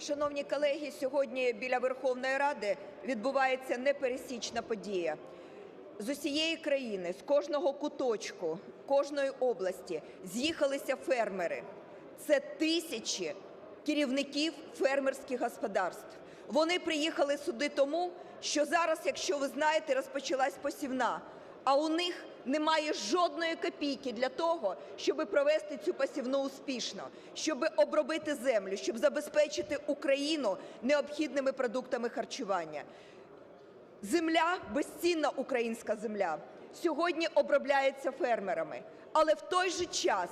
Шановні колеги, сьогодні біля Верховної Ради відбувається непересічна подія. З усієї країни, з кожного куточку, кожної області з'їхалися фермери. Це тисячі керівників фермерських господарств. Вони приїхали сюди тому, що зараз, якщо ви знаєте, розпочалась посівна, а у них немає жодної копійки для того, щоб провести цю посівну успішно, щоб обробити землю, щоб забезпечити Україну необхідними продуктами харчування. Земля, безцінна українська земля, сьогодні обробляється фермерами. Але в той же час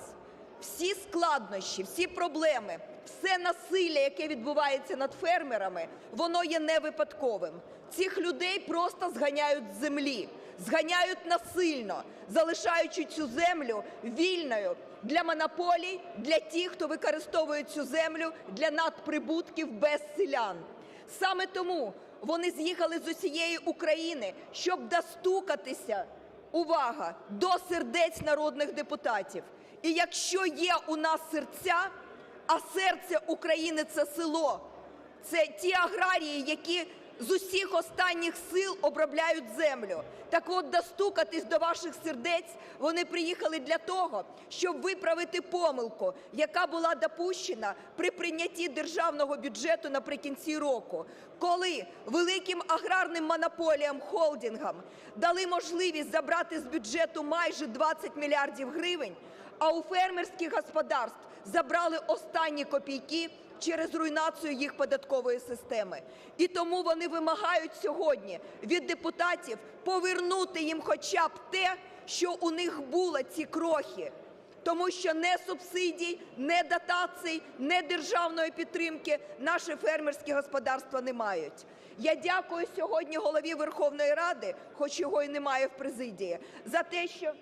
всі складнощі, всі проблеми, все насилля, яке відбувається над фермерами, воно є не випадковим. Цих людей просто зганяють з землі, зганяють насильно, залишаючи цю землю вільною для монополій, для тих, хто використовує цю землю для надприбутків без селян. Саме тому вони з'їхали з усієї України, щоб достукатися, увага, до сердець народних депутатів. І якщо є у нас серця, а серце України – це село, це ті аграрії, які з усіх останніх сил обробляють землю. Так от, достукатись до ваших сердець вони приїхали для того, щоб виправити помилку, яка була допущена при прийнятті державного бюджету наприкінці року, коли великим аграрним монополіям, холдингам дали можливість забрати з бюджету майже 20 мільярдів гривень, а у фермерських господарств забрали останні копійки через руйнацію їх податкової системи. І тому вони вимагають сьогодні від депутатів повернути їм хоча б те, що у них було ці крохи. Тому що не субсидій, не дотацій, не державної підтримки наші фермерські господарства не мають. Я дякую сьогодні голові Верховної Ради, хоч його і немає в президії, за те, що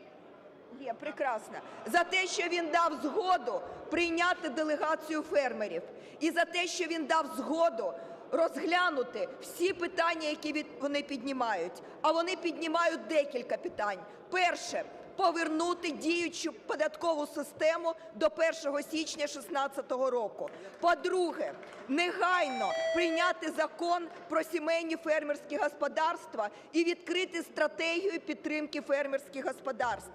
Є, прекрасно. За те, що він дав згоду прийняти делегацію фермерів, і за те, що він дав згоду розглянути всі питання, які вони піднімають. А вони піднімають декілька питань. Перше повернути діючу податкову систему до 1 січня 2016 року. По-друге, негайно прийняти закон про сімейні фермерські господарства і відкрити стратегію підтримки фермерських господарств.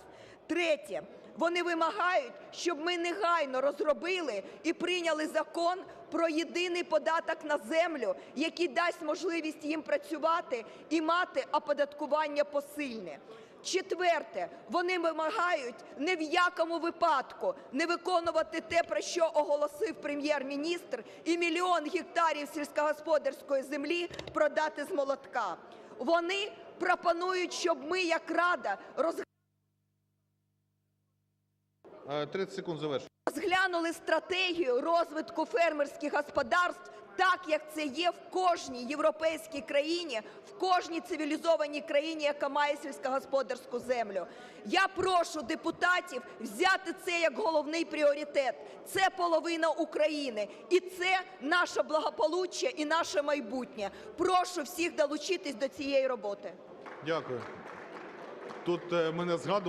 Третє. Вони вимагають, щоб ми негайно розробили і прийняли закон про єдиний податок на землю, який дасть можливість їм працювати і мати оподаткування посильне. Четверте, вони вимагають ні в якому випадку не виконувати те, про що оголосив прем'єр-міністр, і мільйон гектарів сільськогосподарської землі продати з молотка. Вони пропонують, щоб ми, як рада, Е, 30 секунд завершую. Розглянули стратегію розвитку фермерських господарств так, як це є в кожній європейській країні, в кожній цивілізованій країні, яка має сільськогосподарську землю. Я прошу депутатів взяти це як головний пріоритет. Це половина України, і це наше благополуччя і наше майбутнє. Прошу всіх долучитись до цієї роботи. Дякую. Тут е, мене згадували.